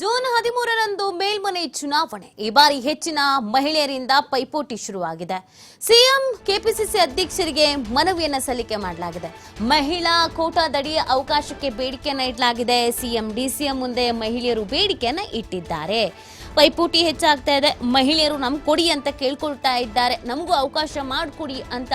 June ಹದಿಮೂರರಂದು ಮೇಲ್ಮನೆ ಚುನಾವಣೆ. ಈ ಬಾರಿ ಹೆಚ್ಚಿನ ಮಹಿಳೆಯರಿಂದ ಪೈಪೋಟಿ ಶುರುವಾಗಿದೆ. ಸಿಎಂ, ಕೆಪಿಸಿಸಿ ಅಧ್ಯಕ್ಷರಿಗೆ ಮನವಿಯನ್ನು ಸಲ್ಲಿಕೆ ಮಾಡಲಾಗಿದೆ. ಮಹಿಳಾ ಕೋಟಾದಡಿ ಅವಕಾಶಕ್ಕೆ ಬೇಡಿಕೆಯನ್ನ ಇಡಲಾಗಿದೆ ಸಿಎಂ, ಡಿಸಿಎಂ ಮುಂದೆ ಮಹಿಳೆಯರು ಬೇಡಿಕೆಯನ್ನು ಇಟ್ಟಿದ್ದಾರೆ. ಪೈಪೋಟಿ ಹೆಚ್ಚಾಗ್ತಾ ಇದೆ. ಮಹಿಳೆಯರು ನಮ್ಗೆ ಕೊಡಿ ಅಂತ ಕೇಳ್ಕೊಳ್ತಾ ಇದ್ದಾರೆ. ನಮಗೂ ಅವಕಾಶ ಮಾಡಿಕೊಡಿ ಅಂತ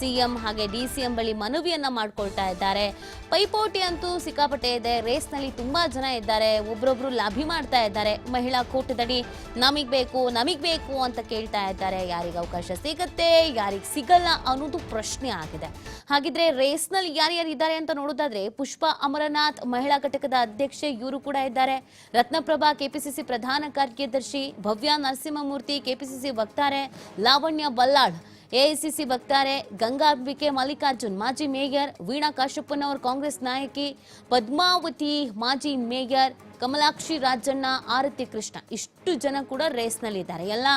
ಸಿಎಂ ಹಾಗೆ ಡಿ ಸಿ ಎಂ ಬಳಿ ಮನವಿಯನ್ನ ಮಾಡ್ಕೊಳ್ತಾ ಇದ್ದಾರೆ. ಪೈಪೋಟಿ ಅಂತೂ ಸಿಕ್ಕಾಪಟ್ಟೆ ಇದೆ. ರೇಸ್ನಲ್ಲಿ ತುಂಬಾ ಜನ ಇದ್ದಾರೆ. ಒಬ್ರೊಬ್ರು ಲಾಭಿ ಮಾಡ್ತಾ ಇದ್ದಾರೆ. ಮಹಿಳಾ ಕೂಟದಡಿ ನಮಗ್ ಬೇಕು ನಮಗ್ ಬೇಕು ಅಂತ ಕೇಳ್ತಾ ಇದ್ದಾರೆ. ಯಾರಿಗೆ ಅವಕಾಶ ಸಿಗತ್ತೆ, ಯಾರಿಗೆ ಸಿಗಲ್ಲ ಅನ್ನೋದು ಪ್ರಶ್ನೆ ಆಗಿದೆ. ಹಾಗಿದ್ರೆ ರೇಸ್ನಲ್ಲಿ ಯಾರ್ಯಾರು ಇದ್ದಾರೆ ಅಂತ ನೋಡೋದಾದ್ರೆ ಪುಷ್ಪ ಅಮರನಾಥ್, ಮಹಿಳಾ ಘಟಕದ ಅಧ್ಯಕ್ಷೆ ಇವರು ಕೂಡ ಇದ್ದಾರೆ. ರತ್ನಪ್ರಭಾ, ಕೆಪಿಸಿಸಿ ಪ್ರಧಾನ ಕಾರ್ಯದರ್ಶಿ, ಭವ್ಯ ನರಸಿಂಹಮೂರ್ತಿ, ಕೆಪಿಸಿಸಿ ವಕ್ತಾರೆ ಲಾವಣ್ಯ ಬಲ್ಲಾಳ್. ಎಐಸಿಸಿ ವಕ್ತಾರೆ ಗಂಗಾಂಬಿಕೆ ಮಲ್ಲಿಕಾರ್ಜುನ್ ಮಾಜಿ ಮೇಯರ್ ವೀಣಾ ಕಾಶ್ಯಪ್ಪನವರು ಕಾಂಗ್ರೆಸ್ ನಾಯಕಿ ಪದ್ಮಾವತಿ ಮಾಜಿ ಮೇಯರ್ ಕಮಲಾಕ್ಷಿ ರಾಜಣ್ಣ, ಆರತಿ ಕೃಷ್ಣ, ಇಷ್ಟು ಜನ ಕೂಡ ರೇಸ್ನಲ್ಲಿದ್ದಾರೆ ಎಲ್ಲ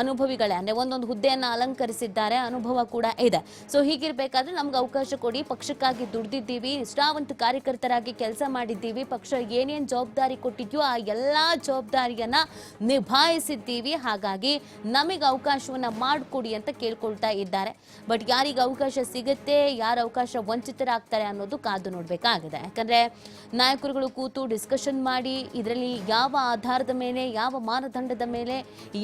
ಅನುಭವಿಗಳೇ, ಅಂದರೆ ಒಂದೊಂದು ಹುದ್ದೆಯನ್ನು ಅಲಂಕರಿಸಿದ್ದಾರೆ, ಅನುಭವ ಕೂಡ ಇದೆ. ಸೊ ಹೀಗಿರಬೇಕಾದ್ರೆ ನಮ್ಗೆ ಅವಕಾಶ ಕೊಡಿ, ಪಕ್ಷಕ್ಕಾಗಿ ದುಡ್ದಿದ್ದೀವಿ, ಇಷ್ಟಾವಂತ ಕಾರ್ಯಕರ್ತರಾಗಿ ಕೆಲಸ ಮಾಡಿದ್ದೀವಿ, ಪಕ್ಷ ಏನೇನು ಜವಾಬ್ದಾರಿ ಕೊಟ್ಟಿದ್ಯೋ ಆ ಎಲ್ಲ ಜವಾಬ್ದಾರಿಯನ್ನು ನಿಭಾಯಿಸಿದ್ದೀವಿ. ಹಾಗಾಗಿ ನಮಗೆ ಅವಕಾಶವನ್ನು ಮಾಡಿಕೊಡಿ ಅಂತ ಕೇಳ್ಕೊಳ್ತಾ ಇದ್ದಾರೆ. ಬಟ್ ಯಾರಿಗೆ ಅವಕಾಶ ಸಿಗುತ್ತೆ, ಯಾರು ಅವಕಾಶ ವಂಚಿತರಾಗ್ತಾರೆ ಅನ್ನೋದು ಕಾದು ನೋಡಬೇಕಾಗಿದೆ. ಯಾಕಂದರೆ ನಾಯಕರುಗಳು ಕೂತು ಡಿಸ್ಕಷನ್ ಮಾಡಿ ಇದರಲ್ಲಿ ಯಾವ ಆಧಾರದ ಮೇಲೆ, ಯಾವ ಮಾನದಂಡದ ಮೇಲೆ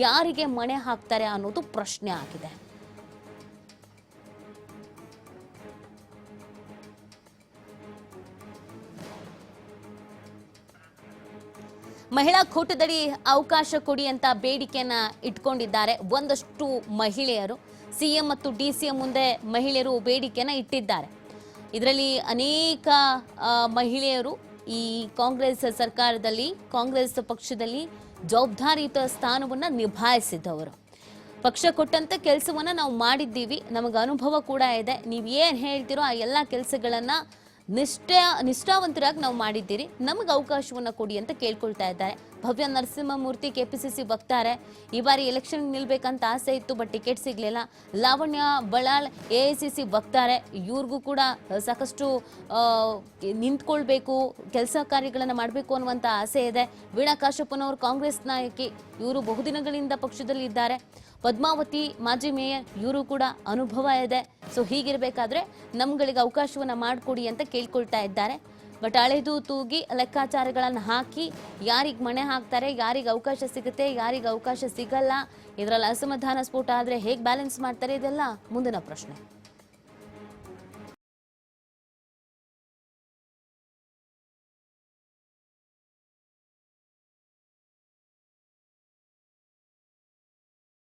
ಯಾರಿಗೆ ಮಣೆ ಹಾಕ್ತಾರೆ ಅನ್ನೋದು ಪ್ರಶ್ನೆ ಆಗಿದೆ. ಮಹಿಳಾ ಕೋಟದಡಿ ಅವಕಾಶ ಕೊಡಿ ಅಂತ ಬೇಡಿಕೆಯನ್ನ ಇಟ್ಕೊಂಡಿದ್ದಾರೆ ಒಂದಷ್ಟು ಮಹಿಳೆಯರು. ಸಿಎಂ ಮತ್ತು ಡಿ ಸಿ ಎಂ ಮುಂದೆ ಮಹಿಳೆಯರು ಬೇಡಿಕೆಯನ್ನ ಇಟ್ಟಿದ್ದಾರೆ. ಇದರಲ್ಲಿ ಅನೇಕ ಮಹಿಳೆಯರು ಈ ಕಾಂಗ್ರೆಸ್ ಸರ್ಕಾರದಲ್ಲಿ, ಕಾಂಗ್ರೆಸ್ ಪಕ್ಷದಲ್ಲಿ ಜವಾಬ್ದಾರಿಯುತ ಸ್ಥಾನವನ್ನು ನಿಭಾಯಿಸಿದವರು. ಪಕ್ಷ ಕೊಟ್ಟಂತ ಕೆಲಸವನ್ನು ನಾವು ಮಾಡಿದ್ದೀವಿ. ನಮಗೆ ಅನುಭವ ಕೂಡ ಇದೆ. ನೀವು ಏನು ಹೇಳ್ತೀರೋ ಆ ಎಲ್ಲ ಕೆಲಸಗಳನ್ನ ನಿಷ್ಠ, ನಿಷ್ಠಾವಂತರಾಗಿ ನಾವು ಮಾಡಿದ್ದೀರಿ. ನಮಗೆ ಅವಕಾಶವನ್ನ ಕೊಡಿ ಅಂತ ಕೇಳ್ಕೊಳ್ತಾ ಇದ್ದಾರೆ. ಭವ್ಯ ನರಸಿಂಹಮೂರ್ತಿ ಕೆಪಿಸಿಸಿ ವಕ್ತಾರೆ. ಈ ಬಾರಿ ಎಲೆಕ್ಷನ್ ನಿಲ್ಬೇಕಂತ ಆಸೆ ಇತ್ತು, ಬಟ್ ಟಿಕೆಟ್ ಸಿಗ್ಲಿಲ್ಲ. ಲಾವಣ್ಯ ಬಳಾಳ್ ಸಿ ವಕ್ತಾರೆ. ಇವ್ರಿಗೂ ಕೂಡ ಸಾಕಷ್ಟು ನಿಂತ್ಕೊಳ್ಬೇಕು, ಕೆಲಸ ಕಾರ್ಯಗಳನ್ನು ಮಾಡಬೇಕು ಅನ್ನುವಂಥ ಆಸೆ ಇದೆ. ವೀಣಾ ಕಾಶ್ಯಪ್ಪನವರು ಕಾಂಗ್ರೆಸ್ ನಾಯಕಿ, ಇವರು ಬಹುದಿನಗಳಿಂದ ಪಕ್ಷದಲ್ಲಿ ಇದ್ದಾರೆ. ಪದ್ಮಾವತಿ, ಮಾಜಿ ಮೇಯರ್, ಇವರು ಕೂಡ ಅನುಭವ ಇದೆ. ಸೊ ಹೀಗಿರಬೇಕಾದ್ರೆ ನಮ್ಗಳಿಗೆ ಅವಕಾಶವನ್ನ ಮಾಡಿಕೊಡಿ ಅಂತ ಕೇಳ್ಕೊಳ್ತಾ ಇದ್ದಾರೆ. ಬಟ್ ಅಳೆದು ತೂಗಿ ಲೆಕ್ಕಾಚಾರಗಳನ್ನು ಹಾಕಿ ಯಾರಿಗೆ ಮಣೆ ಹಾಕ್ತಾರೆ, ಯಾರಿಗೆ ಅವಕಾಶ ಸಿಗುತ್ತೆ, ಯಾರಿಗೆ ಅವಕಾಶ ಸಿಗಲ್ಲ, ಇದರಲ್ಲಿ ಅಸಮಾಧಾನ ಸ್ಫೋಟ ಆದರೆ ಹೇಗೆ ಬ್ಯಾಲೆನ್ಸ್ ಮಾಡ್ತಾರೆ ಇದೆಲ್ಲ ಮುಂದಿನ ಪ್ರಶ್ನೆ.